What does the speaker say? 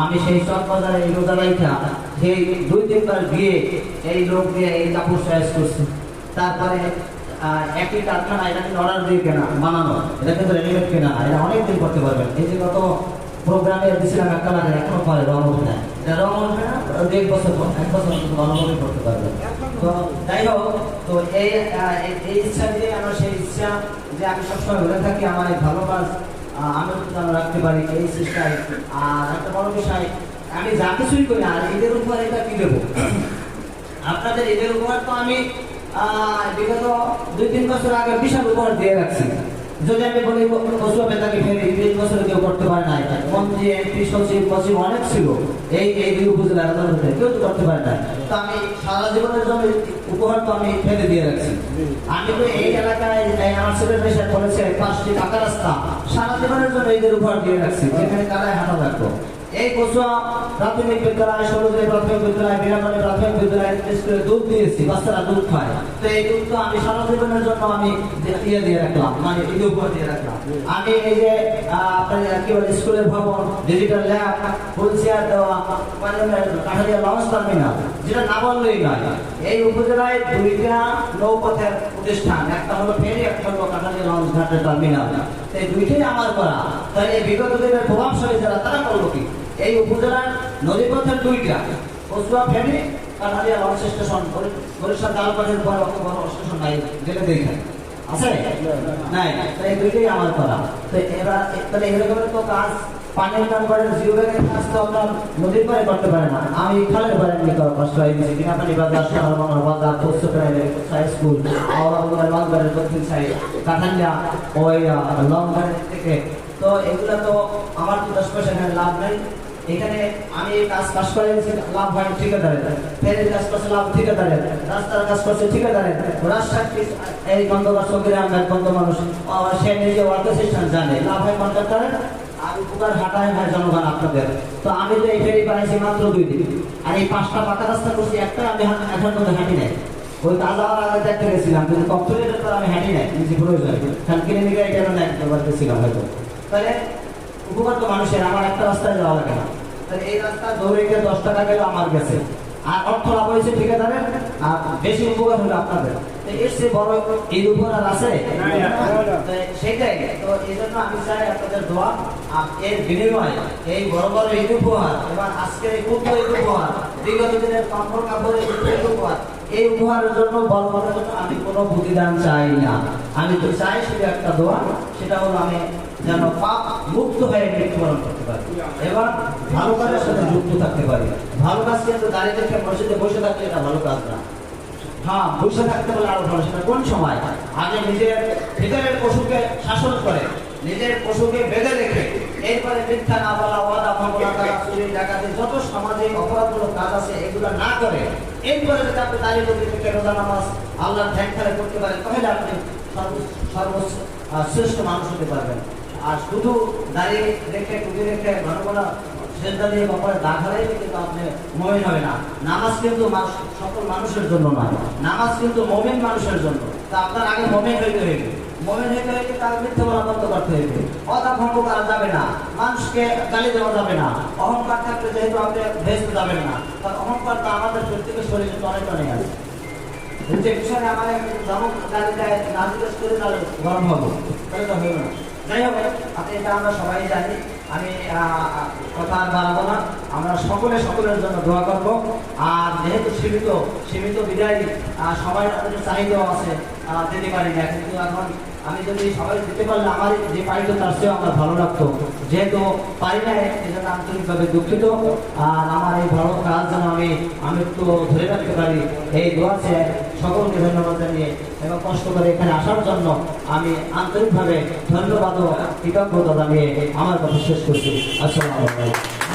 আমি সেই সব বাজারে এই রোজালাইটা সেই দুই তিনবার গিয়ে এই লোক দিয়ে এই কাপড় চয়েস করছি। তারপরে একই কারখানা, এটা কিন্তু অর্ডার দিয়ে কেনা, বানানো। এটা কিন্তু রেডিমেড কেনা, এটা অনেক দিন করতে পারবেন। এই যে গত প্রোগ্রামে দিয়েছিলাম একটা লাগে এখনও পরে রং উঠবে না। রং উঠবে না দু এক বছর পর, এক বছর কিন্তু ভালোভাবে করতে পারবেন তো যাই হোক, তো এই এই- ইচ্ছা দিয়ে আমার সেই ইচ্ছা যে আমি সবসময় বলে থাকি, আমার এই ভালো কাজ আমি যেন রাখতে পারি এই চেষ্টায়। আর একটা বড় বিষয়, আমি যা কিছুই করি, আর এদের উপর এটা কি দেবো? আপনাদের এদের উপহার তো আমি বিগত দুই তিন বছর আগে বিশাল উপহার দিয়ে রাখছি। যদি আমি বলি বসু বেতাকে ফেলে তিরিশ বছর কেউ করতে পারে না এটা। মন্ত্রী এমপি সচিব সচিব অনেক ছিল, এই এই দুই উপজেলার আদালতে কেউ তো করতে পারে না। তো আমি সারা জীবনের জন্য উপহার তো আমি ফেলে দিয়ে রাখছি। আমি তো এই এলাকায় আমার ছেলের পেশা করেছে পাঁচটি পাকা রাস্তা। সারা জীবনের জন্য এইদের উপহার দিয়ে রাখছি, যেখানে তারাই হাঁটা লাগতো এই কচুয়া প্রাথমিক বিদ্যালয় ষোলোজে প্রাথমিক বিদ্যালয় বিরামণি প্রাথমিক বিদ্যালয় স্কুলে দুধ দিয়েছি, বাচ্চারা দুধ খায়। তো এই দুধ তো আমি সারা জীবনের জন্য আমি ইয়ে দিয়ে রাখলাম মানে ঈদ উপহার দিয়ে রাখলাম। আমি এই যে আপনার কি বলে, স্কুলের ভবন ডিজিটাল ল্যাব ফুল চেয়ার দেওয়া মানে কাঠালিয়া লঞ্চ টার্মিনাল যেটা না বললেই নয়। এই উপজেলায় দুইটা নৌপথের প্রতিষ্ঠান, একটা হলো ফেরি, একটা হলো কাঠালিয়া লঞ্চ ঘাটের টার্মিনাল এই দুইটাই আমার করা। তাই এই বিগত দিনের প্রভাবশালী যারা, তারা করল কি? এই উপজেলার নদীপথের দুইটা, কচুয়া ফেরি কাঠালিয়া স্টেশন বরিশাল জালপাটের পর অত বড় স্টেশন নাই জেলে দেখেন। আছে? নাই। তো এই দুইটাই আমার করা। তো এবার তাহলে এরকমের তো কাজ, পানির নাম্বারের জিও ব্যাগের কাজ তো আপনার নদীর পাড়ে করতে পারে না। আমি খালের পাড়ে নিয়ে করার কষ্ট হয়ে গেছে কিনাপানি বাজার শহর Bangla Bazar private high school Aorabazar লংবারের দক্ষিণ সাইড, কাঠালিয়া ওই লংবারের থেকে তো এগুলো তো আমার তো দশ পয়সা লাভ নাই। এখানে আমি কাজ পাশ করে লাভ হয় ঠিকাদারের। ফেরির কাজ করছে, লাভ ঠিকাদারের। রাস্তার কাজ করছে, ঠিকাদারের। রাস্তার এই গন্ধবার চোখের আমরা গন্ধ মানুষ। সে নিজে সিস্টেম জানে, লাভ হয় কন্ট্রাক্টরের আর উপকার হয় জনগণ আপনাদের। তো আমি তো এই ফেরি বানাইছি মাত্র দুই দিন। আর এই পাঁচটা পাকা রাস্তা করছি, একটা আমি এখন মধ্যে হাঁটি নাই। ওই কাজ যাওয়ার আগে দেখতে গেছিলাম, কিন্তু আমি হাঁটি নাই, নিজে প্রয়োজন কারণ কিনে নিয়ে গেছিলাম হয়তো। তাহলে উপকার তো মানুষের আমার একটা রাস্তায় যাওয়া লাগে তাহলে এই রাস্তা দৌড়ে গিয়ে দশ টাকা গেলে আমার কাছে। আর অর্থ লাভ হয়েছে ঠিকাদারের? আর বেশি উপকার হলো আপনাদের। এই আমি উপহারের জন্য, বড় জন্য আমি কোনো প্রতিদান চাই না। আমি তো চাই শুধু একটা দোয়া, সেটা হলো আমি যেন পাপ মুক্ত হয়ে মৃত্যুবরণ করতে পারি এবার ভালো কাজের সাথে যুক্ত থাকতে পারি। ভালো কাজ কিন্তু দাঁড়িয়ে দেখে মসজিদে বসে থাকলে এটা ভালো কাজ না? হ্যাঁ বসে থাকতে বলে আরও ভালো। সেটা কোন সময়? আগে নিজের ভিতরের পশুকে শাসন করে, নিজের পশুকে বেঁধে রেখে, এরপরে মিথ্যা না বলা, ওয়াদা ভঙ্গনা করা চুরি ডাকাতি, যত সামাজিক অপরাধমূলক কাজ আছে, এগুলো না করে, এরপরে যদি আপনি বসে থেকে রোজা, নামাজ, আল্লাহর ধ্যান খেলে করতে পারেন, তাহলে আপনি সর্ব- সর্বোচ্চ শ্রেষ্ঠ মানুষ হতে পারবেন। আর শুধু দাঁড়িয়ে রেখে, টুপি রেখে ঘন ঘন দিয়ে কপালে দাগ হারাই কিন্তু আপনি মমিন হবে না। নামাজ কিন্তু সকল মানুষের জন্য নয় নামাজ কিন্তু মমিন মানুষের জন্য। তা আপনার আগে মমিন হইতে হইবে। মমিন হইতে হইলে তার মিথ্যে বলা বন্ধ করতে হইবে। অদা ভঙ্গ করা যাবে না। মানুষকে গালি দেওয়া যাবে না। অহংকার থাকলে যেহেতু আপনি ভেস্তে যাবেন না। তার অহংকার তো আমাদের প্রত্যেকের শরীরে টনে টনে আছে। যে বিষয়ে আমার ধমক গালি না করে তাহলে গরম হব তাহলে তো হইব না। যাই হোক, আপনি এটা আমরা সবাই জানি। আমি কথা আর বাড়াবো না। আমরা সকলে সকলের জন্য দোয়া করব। আর যেহেতু সীমিত সীমিত বিদায় সবাই তাদের চাহিদাও আছে দিতে পারি না। কিন্তু এখন আমি যদি সবাই দিতে পারলে আমার যে পারিত তার চেয়েও আমরা ভালো লাগতো। যেহেতু পারি না এই জন্য আন্তরিকভাবে দুঃখিত। আর আমার এই ভালো কাজ যেন আমি আমি একটু ধরে রাখতে পারি। এই দোয়া চেয়ে সকলকে ধন্যবাদ জানিয়ে এবং কষ্ট করে এখানে আসার জন্য আমি আন্তরিকভাবে ধন্যবাদ ও কৃতজ্ঞতা জানিয়ে আমার কথা শেষ করছি। আসসালামু আলাইকুম।